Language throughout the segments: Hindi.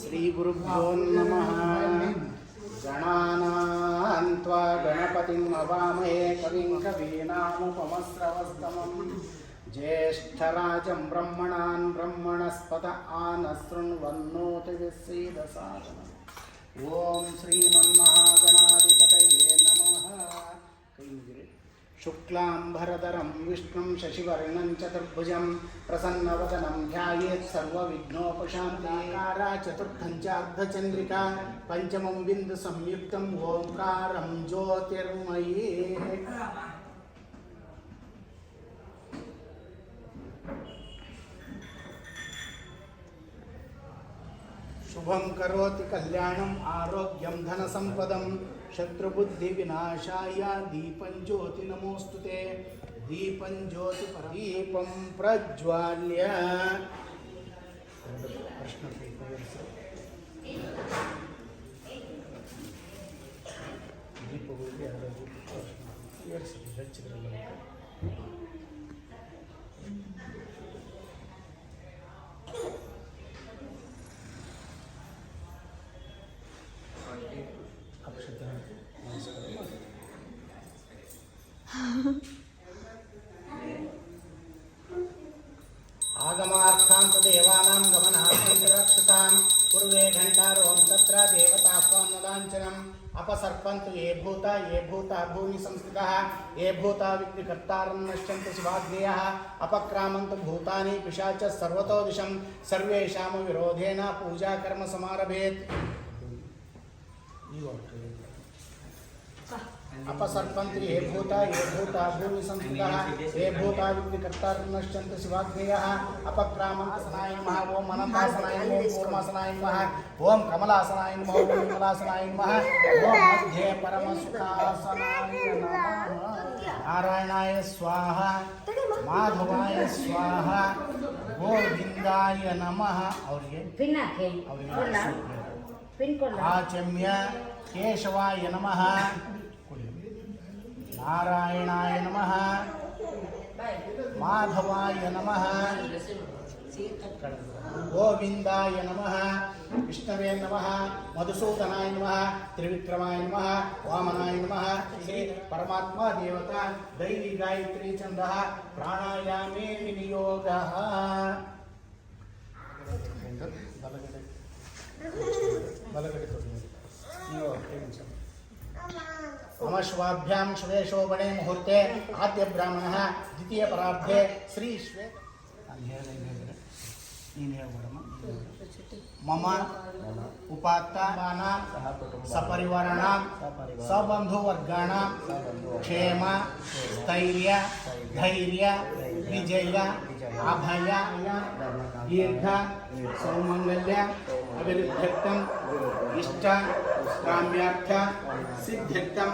श्रीगुरुभ्यो नमः गणानां त्वा गणपतिम् अवामहे कविं कवीनामुपमस्रवस्तमम् ज्येष्ठराजं ब्रह्मणान् ब्रह्मणस्पत आनशृण्वन्नोति विश्रीदसादनम् ॐ श्रीमन्महागणाधिपतये शुक्लाम्बरधरं विष्णुं शशिवर्णं चतुर्भुजं प्रसन्नवदनं ध्यायेत् सर्वविघ्नोपशान्तिकारा चतुर्थं चार्धचन्द्रिका पञ्चमं बिन्दुसंयुक्तम् ओङ्कारं ज्योतिर्मये शुभं करोति कल्याणम् आरोग्यं धनसम्पदं शत्रुबुद्धिविनाशाय दीपं ज्योति नमोऽस्तु ते दीपं ज्योति दीपं प्रज्वाल्य प्रश्न देवताह्वानलाञ्छनम् अपसर्पन्तु ये भूता ये भूता भूमि संस्थितः ये भूता विघ्नकर्तारं नश्यन्तु शिवाग्नेयः, अपक्रामन्तु भूतानि पिशाच सर्वतो दिशं सर्वेषां विरोधेन पूजाकर्म समारभेत् अपसर्पंत्री हे भूता हे भूता भूमि संस्कृत हे भूता विकर्तर्नश्चंत शिवाग्नेय अपक्रामंतसनाय नमः ओम अनंतासनाय नमः पूर्मासनाय नमः ओम कमलासनाय नमः ओम नमः ओम मध्ये परमसुखासनाय नमः। नारायणाय स्वाहा माधवाय स्वाहा गोविंदाय नमः। और ये? पिन और ये पिन आचम्य केशवाय नमः। ನಾರಾಯಣಾಯ ನಮಃ ಮಾಧವಾಯ ನಮಃ ಗೋವಿಂದಾಯ ನಮಃ ವಿಷ್ಣವೇ ನಮಃ ಮಧುಸೂದನಾಯ ನಮಃ ತ್ರಿವಿಕ್ರಮಾಯ ನಮಃ ವಾಮನಾಯ ನಮಃ ಶ್ರೀ ಪರಮಾತ್ಮ ದೇವತಾ ದೈವಿ ಗಾಯತ್ರಿ ಚಂದ ಪ್ರಾಣಾಯಾಮೇ ವಿನಿಯೋಗ ಬಲಗಡೆ ಬಲಗಡೆ ಕೊಡಿ ನೀವು ಹೇಳಿ अमश्वाभ्यां शुभे शोभने मुहूर्ते आद्य ब्राह्मणः द्वितीय परार्धे श्री श्वेत मम उपात्तानां सपरिवाराणां सबन्धुवर्गाणां क्षेम स्थैर्य धैर्य विजय अभय दीर्घ सौमङ्गल्य अभिवृद्ध्यर्थम् इष्ट काम्यार्थ सिद्ध्यर्थं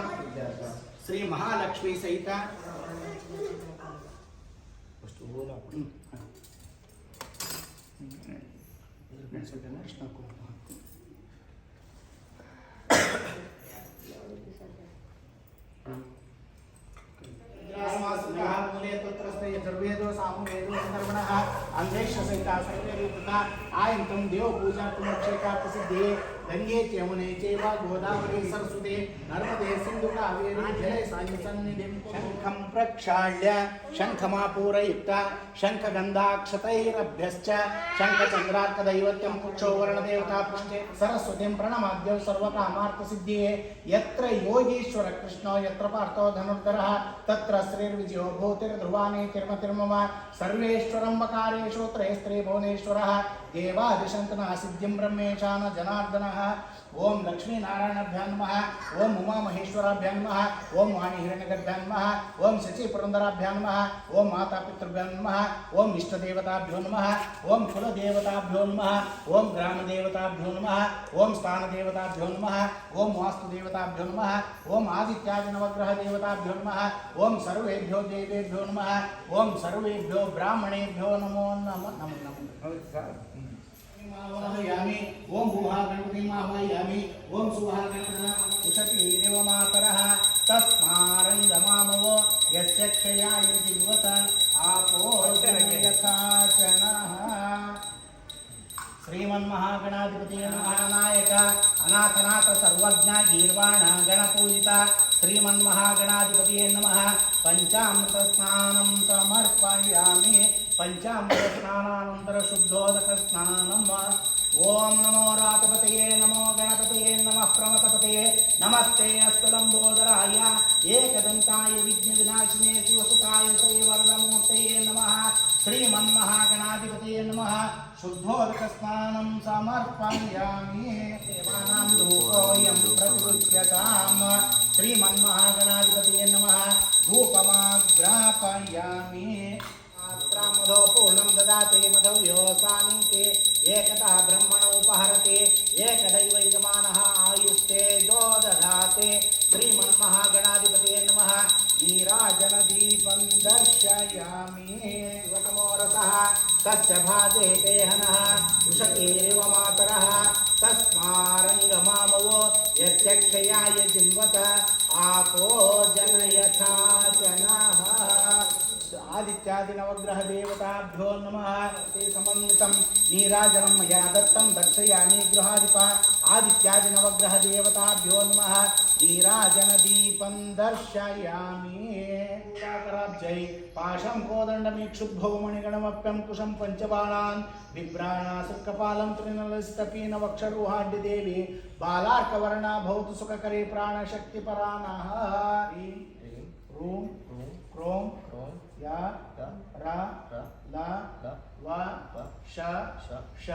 श्री महालक्ष्मी सहित। अन्धेश सहिता सर्वे रूपता प्रसिद्धे ಗಂಗೆ ಚಮುನೆ ಚೇವ ಗೋದಾವರಿ ಸರಸ್ವತಿ ನರ್ಮದೇ ಸಿಂಧು ಶಂಖಂ ಪ್ರಕ್ಷಾಳ್ಯ ಶಂಖಮಾಪೂರಯುಕ್ತ ಶಂಖ ಗಂಧಾಕ್ಷತೈರಭ್ಯಶ್ಚ ಶಂಖ ಚಂದ್ರಾರ್ಕ ದೈವತ್ಯಂ ಪುಕ್ಷೋ ವರ್ಣದೇವತಾ ಪುಷ್ಟೆ. ಸರಸ್ವತಿಂ ಪ್ರಣಮಾದ್ಯಂ ಸರ್ವಕಾಮಾರ್ಥ ಸಿದ್ಧಿಯೇ. ಯತ್ರ ಯೋಗೀಶ್ವರ ಕೃಷ್ಣ, ಯತ್ರ ಪಾರ್ಥೋ ಧನುರ್ಧರ, ತತ್ರ ಶ್ರೀರ್ವಿಜಯೋ ಭೂತಿರ್ ಧ್ರುವಾನೇ ತಿರ್ಮಮ ಸರ್ವೇಶ್ವರಂಬಕಾರೇಶೋ ಸ್ತ್ರೀ ಭುವನೇಶ್ವರ. भुवनेश्वरः देवादिशन्तनः सिद्धिं ब्रह्मेशान जनार्दनः ओम लक्ष्मी नारायणाभ्यां नमः ओम उमा महेश्वराभ्यां नमः ओम वाणी हिरण्यगर्भां नमः ओम शचि पुरंदराभ्यां नमः ओम माता पितृभ्यां नमः ओम इष्टदेवताभ्यो नमः ओम कुलदेवताभ्यो नमः ओम ग्रामदेवताभ्यो नमः ओम स्थानदेवताभ्यो नमः ओम वास्तुदेवताभ्यो नमः ओम आदित्यादि नवग्रह देवताभ्यो नमः ओम सर्वेभ्यो देवेभ्यो नम ओम सर्वेभ्यो ब्राह्मणेभ्यो नमो नमो नमो नमो आह्वयामि ओम भूहा गणपतिम् आह्वयामि ओम सुहा गणपतिः उशती देवमातरः तस्मारङ्गमामवो यस्य जिन्वत, आपो यथा श्रीमन्महागणाधिपति नमः नायक अनाथनाथ सर्वज्ञ गीर्वाण गणपूजित श्रीमन्महागणाधिपति नमः। पञ्चामृतस्नानं समर्पयामि। పంచామృత స్నానానంతర శుద్ధోదక స్నానం వా. ఓం నమో రాతపతయే నమో గణపతయే నమ ప్రమతపతయే నమస్తే అస్తులంబోదరాయ ఏకదంతాయ విఘ్న వినాశినే శివసుతాయ శ్రీవరదమూర్తయే నమ. శ్రీమన్మహాగణాధిపతయే నమ. శుద్ధోదక స్నానం సమర్పయామి. దేవానాం ధూపోయం ప్రతిపృత్యతాం శ్రీమన్మహాగణాధిపతయే నమ. ధూపమాగ్రాపయామి. एकतः ब्रह्मण उपहरति एकदैव यजमानः आयुस्तेजो ददाति। श्रीमन्महागणाधिपतये नमः। नीराजनदीपं दर्शयामि वटमोरसः। तस्य भाजे देहनः वृषकेरिव मातरः। तस्मारङ्गमामवो जिन्वत, आपो जनयथा जनाः आदित्यादि नवग्रह देवताभ्यो नमः। ते समन्वितं नीराजनं मया दत्तं दर्शयामि गृहाधिप। आदित्यादि नवग्रह देवताभ्यो नमः। नीराजनदीपं दर्शयामि। पूराकराब्जै पाशं कोदण्डमीक्षुद्भौ मणिगणमप्यं कुशं पञ्चबाणान्। बिभ्राणासुकपालं तृणलसितपीनवक्षरूहाढ्यदेवी बालार्कवर्णा भवतु सुखकरे प्राणशक्तिपराणः ह्रीं, ह्रूं क्रों ह्रौं या य रा र ला ल वा व श श श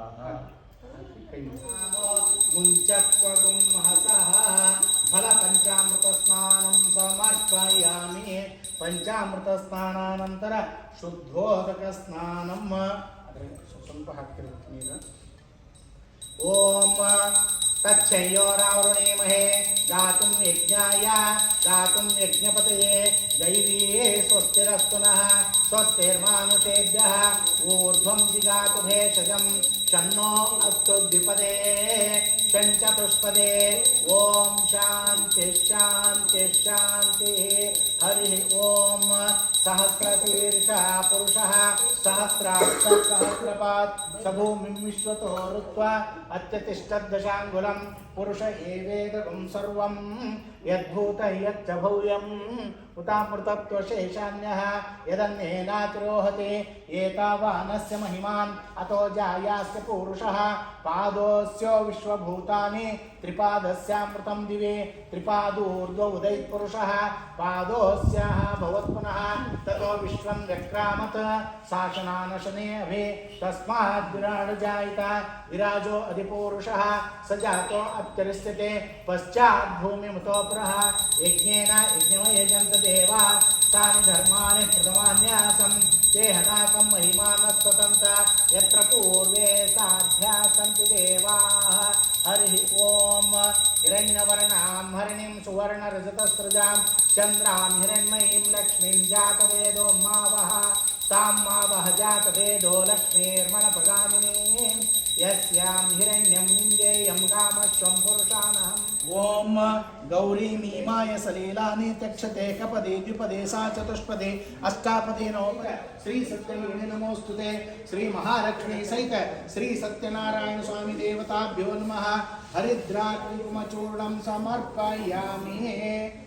जिह्वग्राणे जिह्वग्राणे उच्छ्वास उच्छ्वास निश्वास निश्वास रूपेण रूपेण बहिरागत्य बहिरागत्य अस्मिन् अस्मिन् कलशे कलशे सुखेन सुखेन सुखं सुखं चिरं चिरं तिष्ठन्तु तिष्ठन्तु स्वाहा स्वाहा मुञ्चत्वगुं महसः फलपञ्चामृतस्नानं समर्पयामि ಪಂಚಾಮೃತಸ್ನಾನಾನಂತರ ಶುದ್ಧೋದಕ ಸ್ನಾನಂ ಆದರೆ ಸ್ವಲ್ಪ ಹಾಕ್ತಿರ್ತೀನಿ ಈಗ ಓಂ तच्छयोरावृणीमहे गातुं यज्ञाय गातुं यज्ञपतये दैवीये स्वस्तिरस्तु नः स्वस्तिर्मानुषेभ्यः ऊर्ध्वं जिगातु भेषजं शन्नो अस्तु द्विपदे शञ्चतुष्पदे ॐ शान्तिः शान्तिः शान्तिः हरिः ॐ सहस्रशीर्षः पुरुषः सहस्राक्षः सहस्रपात् स भूमिं विश्वतो ऋत्वा अत्यतिष्ठद्दशाङ्गुलं। पुरुष एवेदकं सर्वं, यद्भूतं यच्च भव्यम्। उतामृतत्वशेषान्यः यदन्येनातिरोहते एतावानस्य महिमान्। अतो जायास्य पुरुषः, पादोऽस्य विश्वभूतानि त्रिपादस्यामृतं दिवे त्रिपादूर्ध्व उदयत्पुरुषः पादोऽस्याः भवत्पुनः, ततो विश्वं व्यक्रामत् शासनानशने अभे तस्मात् विराडजायिता विराजो अधिपूरुषः, स जातो अत्यरिष्यते पश्चात् भूमिमुतो पुरः यज्ञेन यज्ञमयजन्त देवा, तानि धर्माणि प्रथमान्यासं, ते हनाकं महिमानस्ततन्त यत्र पूर्वे साध्या सन्ति देवाः। हिरण्यवर्णां हरिणीं सुवर्णरजतस्रजां चन्द्रां हिरण्मयीं लक्ष्मीं जातवेदो मावः तां मावः जातवेदो लक्ष्मीर्मणपगामिनीं यस्यां हिरण्यं निन्देयं कामश्वं पुरुषाणहम् ॐ गौरीमीमाय सलीलानि त्यक्षते कपदे द्विपदे, सा चतुष्पदे, अष्टापदे नवपद श्री सत्ययुगे नमोऽस्तु श्री महालक्ष्मी सहित श्री सत्यनारायण स्वामी देवताभ्यो नमः। हरिद्राकुङ्कुमचूर्णं समर्पयामि। मया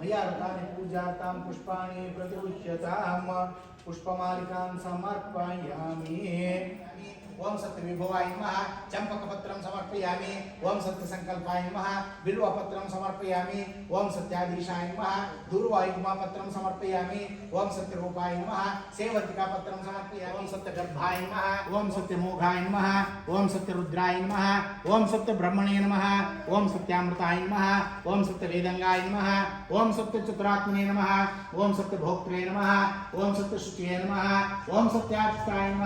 मयार्तानि पुष्पाणि पुष्पमालिकां समर्पयामि। ओम सत्य विभवाय नमः। चंपकपत्रं समर्पयामि। ओम सत्य संकल्पाय नमः। बिल्वपत्रं समर्पयामि। ओम सत्याधीशाय नमः। समर्पयामि। ओम सत्य रूपाय नमः। सेवतिका पत्रं समर्पयामि। ओम सत्य गर्भाय नमः। ओम सत्य मोघाय नमः। ओम सत्य रुद्राय नमः। ओम सत्य ब्रह्मणे नमः। ओम सत्यामृताय नमः। ओम सत्य वेदंगाय नमः। ओम ओम सत्य चतुरात्मने नम ओम सत्य भोक्त्रे नम ओम सत्य शुचि नम ओम सत्यार्थाय नम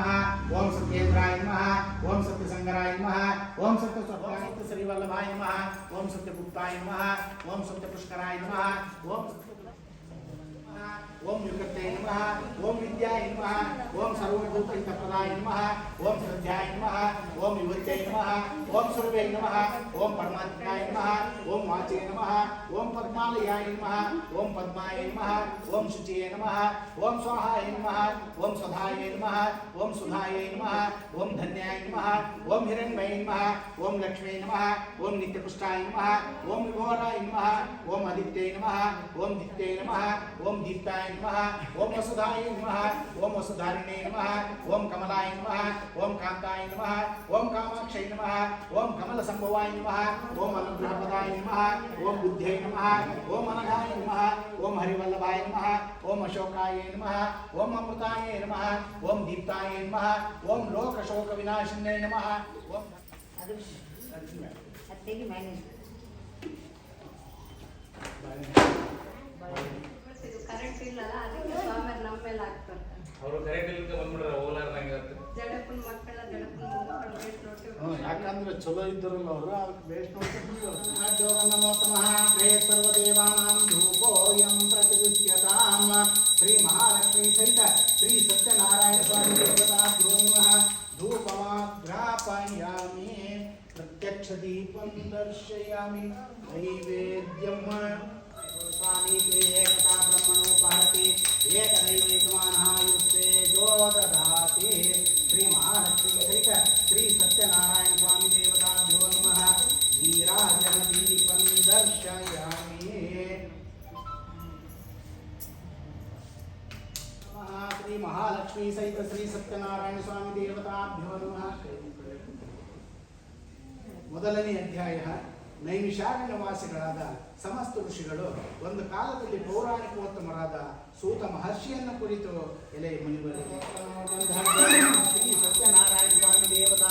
ओम सत्येन्द्राय नम ओम सत्य संगराय नम ओम सत्य सत्य श्रीवल्लभाय नम ओम सत्य गुप्ताय नम ओम सत्य पुष्कराय नम ओम सत्य ఓం యుగతే నమ ఓం విద్యాయ నమ ఓం సర్వభూత సర్వభూతహితప్రదాయ నమ ఓం శ్రద్ధాయ నమ ఓం యువత్యై నమ ఓం సర్వే నమ ఓం పరమాత్మాయ నమ ఓం వాచే నమ ఓం పద్మాలయాయ నమ ఓం పద్మాయ నమ ఓం శుచే నమ ఓం స్వాహాయ నమ ఓం స్వధాయ నమ ఓం సుధాయ నమ ఓం ధన్యాయ నమ ఓం హిరణ్మయ నమ ఓం లక్ష్మీ నమ ఓం నిత్యపుష్టాయ నమ ఓం విభోరాయ నమ ఓం అదిత్యై నమ ఓం దిత్యై నమ ఓం దీప్తాయ नमः ओम वसुधाय नमः ओम वसुधारिणे नम ओम कमलाय नमः ओम कांताय नमः ओम कामाक्षय नमः ओम कमल संभवाय नमः ओम अनुग्रहपदाय नमः ओम बुद्ध्यै नमः ओम अनघाय नमः ओम हरिवल्लभाय नमः ओम अशोकाय नमः ओम अमृताय नम ओम दीप्ताय नमः ओम लोक शोक विनाशिने नमः ओम अतिथि मैनेजमेंट ಮ್ಯಾನೇಜ್ ಇದು ಕರೆಂಟ್ ಇಲ್ಲಲ್ಲ ಅದಕ್ಕೆ ಸ್ವಾಮಿಯರ್ ನಮ್ಮ ಮೇಲೆ ಹಾಕ್ತಾರೆ ಅವರು ಕರೆಕ್ಟ್ ಇಲ್ಲಿಂದ ಬಂದ್ಬಿಡ್ರೆ ಹೋಗ್ಲಾರ್ದಂಗೆ ಇರುತ್ತೆ ಜಡಪ್ಪನ ಮಕ್ಕಳ ಜಡಪ್ಪನ ಮೊಮ್ಮಕ್ಕಳು ಬೇಸ್ ನೋಡಿ ಯಾಕಂದ್ರೆ ಚಲೋ ಇದ್ದರಲ್ಲ ಅವರು ಬೇಸ್ಟ್ ನಮೋತ್ತಮಃ ಹೇ ಸರ್ವದೇವಾನಾಂ ಧೂಪೋಯಂ ಪ್ರತಿಗುಚ್ಯತಾಂ ಶ್ರೀ ಮಹಾಲಕ್ಷ್ಮೀ ಸಹಿತ ಶ್ರೀ ಸತ್ಯನಾರಾಯಣ ಸ್ವಾಮಿ ದೇವತಾಭ್ಯೋ ನಮಃ ಧೂಪಮಾಗ್ರಾಪಯಾಮಿ ಪ್ರತ್ಯಕ್ಷ ದೀಪಂ ದರ್ಶಯಾಮಿ ನೈವೇದ್ಯಂ ಸ್ವಾಮಿ ತೇ ಏಕತಾ ಬ್ರಹ್ಮಣೋಪಾರತಿ ಏಕದೈವೈಕಮಾನಃ जो ददाति श्री महालक्ष्मी सहित श्री सत्यनारायण स्वामी देवताभ्यो नमः नीराजन दीपं दर्शयामि नमः श्री महालक्ष्मी सहित श्री सत्यनारायण स्वामी देवताभ्यो नमः ಮೊದಲನೇ ಅಧ್ಯಾಯ ನೈಮಿಷಾರಣ್ಯ ವಾಸಿಗಳಾದ ಸಮಸ್ತ ಋಷಿಗಳು ಒಂದು ಕಾಲದಲ್ಲಿ ಪೌರಾಣಿಕೋತ್ತಮರಾದ ಸೂತ ಮಹರ್ಷಿಯನ್ನು ಕುರಿತು ಎಲೆ ಮುನಿವರಿಗೆ. ಶ್ರೀ ಸತ್ಯನಾರಾಯಣ ಸ್ವಾಮಿ ದೇವತಾ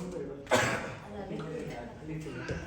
아니, 아니.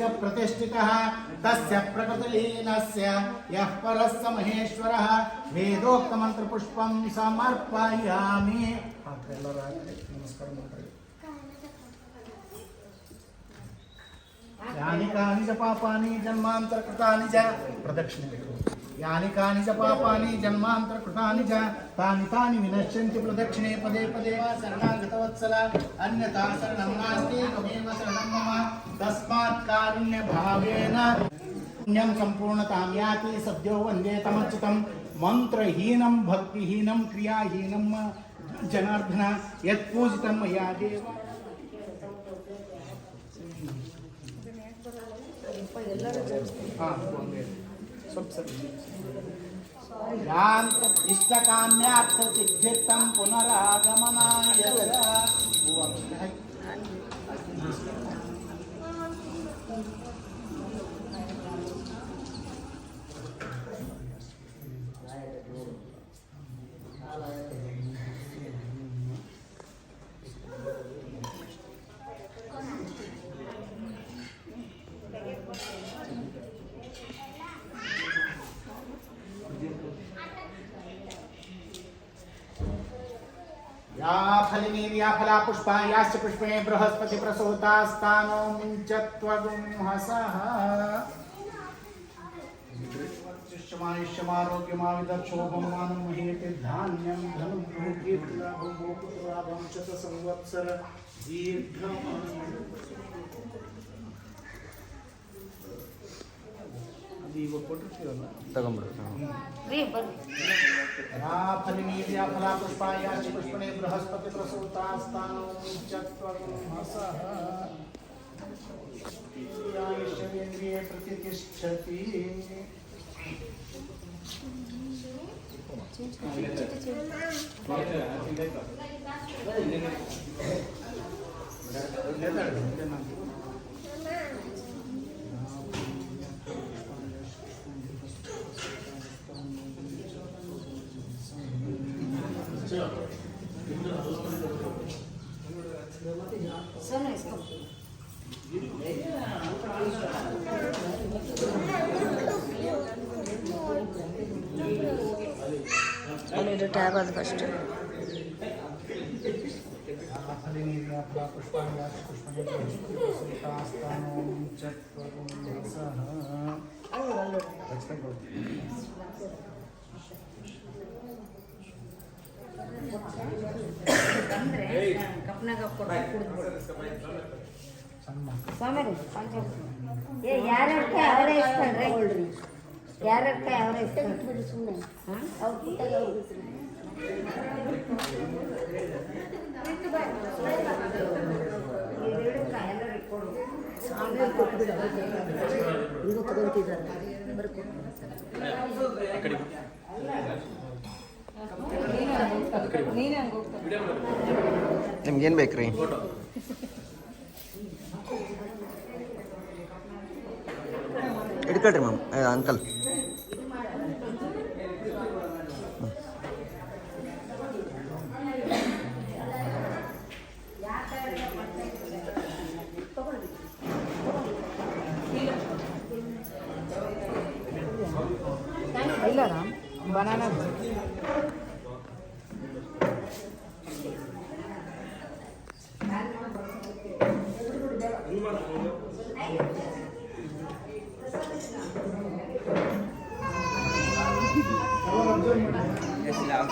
च प्रतिष्ठितः। तस्य प्रकृतिलीनस्य यः परः स महेश्वरः। वेदोक्तमन्त्रपुष्पं समर्पयामि। यानि कानि च पापानि जन्मान्तरकृतानि च। प्रदक्षिणे यानि कानि च पापानि, जन्मान्तरकृतानि च, तानि तानि विनश्यन्ति प्रदक्षिणे पदे पदे वा शरणागतवत्सल। अन्यथा शरणं नास्ति, त्वमेव शरणं मम। तस्मात् कारुण्यभावेन पुण्यं सम्पूर्णतां याति, सद्यो वंदे तमच्युतं मन्त्रहीनं, भक्तिहीनं, क्रियाहीनं, जनार्दन, यत्पूजितं मया देव। सब पुनरागमनाय यान्त वक्षः पुष्पायाश्च पुष्पे बृहस्पति प्रसोतास्तानो मुञ्चत्वगुंहसः शिष्यमायुष्यमारोग्यमाविदक्षोभमानं महेति धान्यं धनं संवत्सर दीर्घम्। ತಗೊಂಬಿಡು ರೀ ಬರ್ರಿ या फलिनी या फला पुष्पा याश्च पुष्पणे बृहस्पति सर इसको మీరు ట్యాబ్ అది ఫస్ట్ పుష్పాస్తాను ಬಂದರೆ ಕಪ್ಪನಾಗ ಕೊಟ್ಟು ಕುಡಿದ್ಬಿಡು ಸ್ವಾಮಿ ಏ ಯಾರ್ಯಾರ ಕೈ ಅವರೇ ಇಸ್ಕೊಂಡ್ರೆ ಹೇಳ್ರಿ ಯಾರ್ಯಾರ ಕೈ ಅವರೇ ಇಸ್ಕೊಂಡ್ಬಿಡಿ ಸುಮ್ಮನೆ ಹಾಂ ಅವ್ರು ಪುಟ್ಟಾಗ ಆಮೇಲೆ ಕೊಟ್ಬಿಡು ಈಗ ತಗೊಂತಿದ್ದಾರೆ ಬರ್ಕೊ ನಿಮ್ಗೇನು ಬೇಕು ರೀ ಇಟ್ಕೊಳ್ರಿ ಮ್ಯಾಮ್ ಅಂಕಲ್ ಇಲ್ಲ ರಾಮ್ ಬನಾನಾ Yes, lang.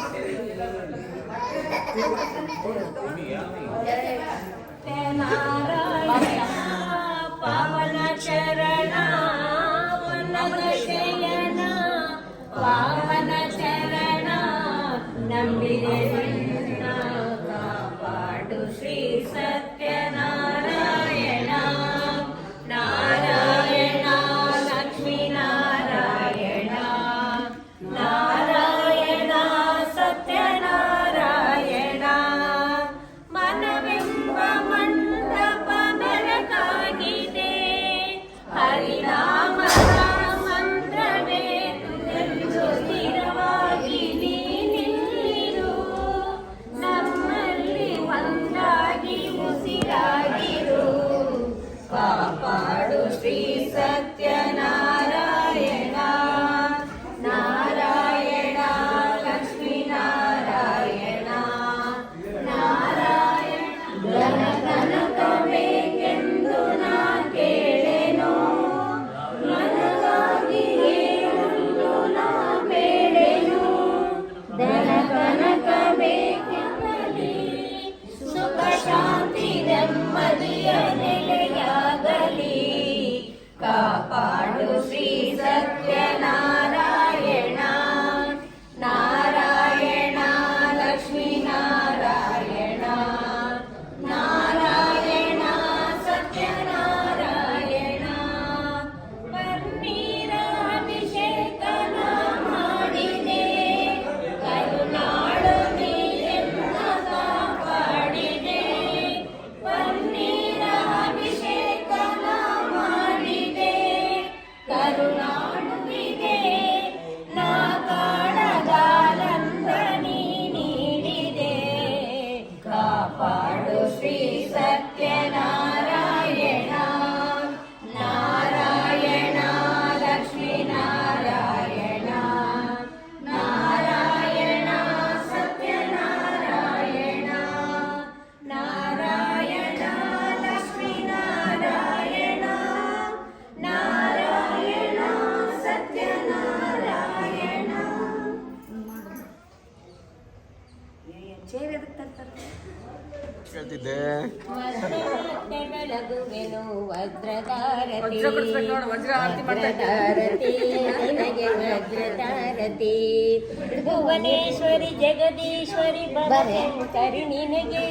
ಬರೆಯುತ್ತರಿ ನಿನಗೆ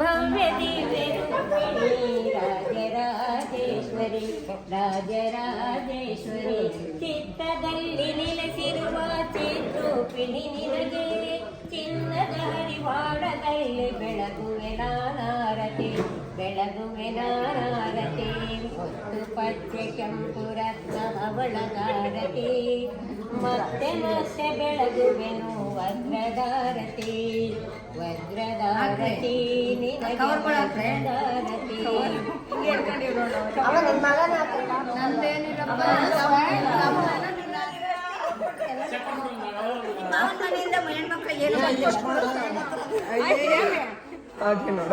ಭವ್ಯ ದಿವ್ಯ ರಾಜರಾಜೇಶ್ವರಿ ರಾಜರಾಜೇಶ್ವರಿ, ಚಿತ್ತದಲ್ಲಿ ನೆಲೆಸಿರುವ ಚಿತ್ರೂಪಿಣಿ ನಿನಗೆ, ಚಿನ್ನದ ಹರಿವಾಡದಲ್ಲಿ ಬೆಳಗುವೆ ನಾನಾರತಿ ಬೆಳಗುವೆ ನಾನಾರತಿ, ಹೊತ್ತು ಪಚ್ಚೆ ಕೆಂಪು ರತ್ನ ಅವಳಗಾರತಿ. ಮತ್ತೆ ಮತ್ತೆ ಬೆಳಗುವೆನು ವಜ್ರಧಾರತಿ. ವಜ್ರಧಾರತಿ ಹೆಣ್ಮಕ್ಳು ಏನು ಅದೇ ನೋಡ.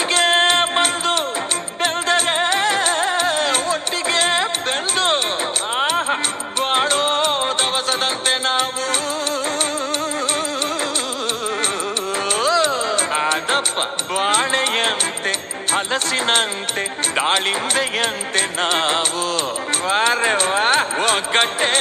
ಹಲಸಿನಂತೆ ದಾಳಿಂಬೆಯಂತೆ ನಾವು. ಒಗ್ಗಟ್ಟೆ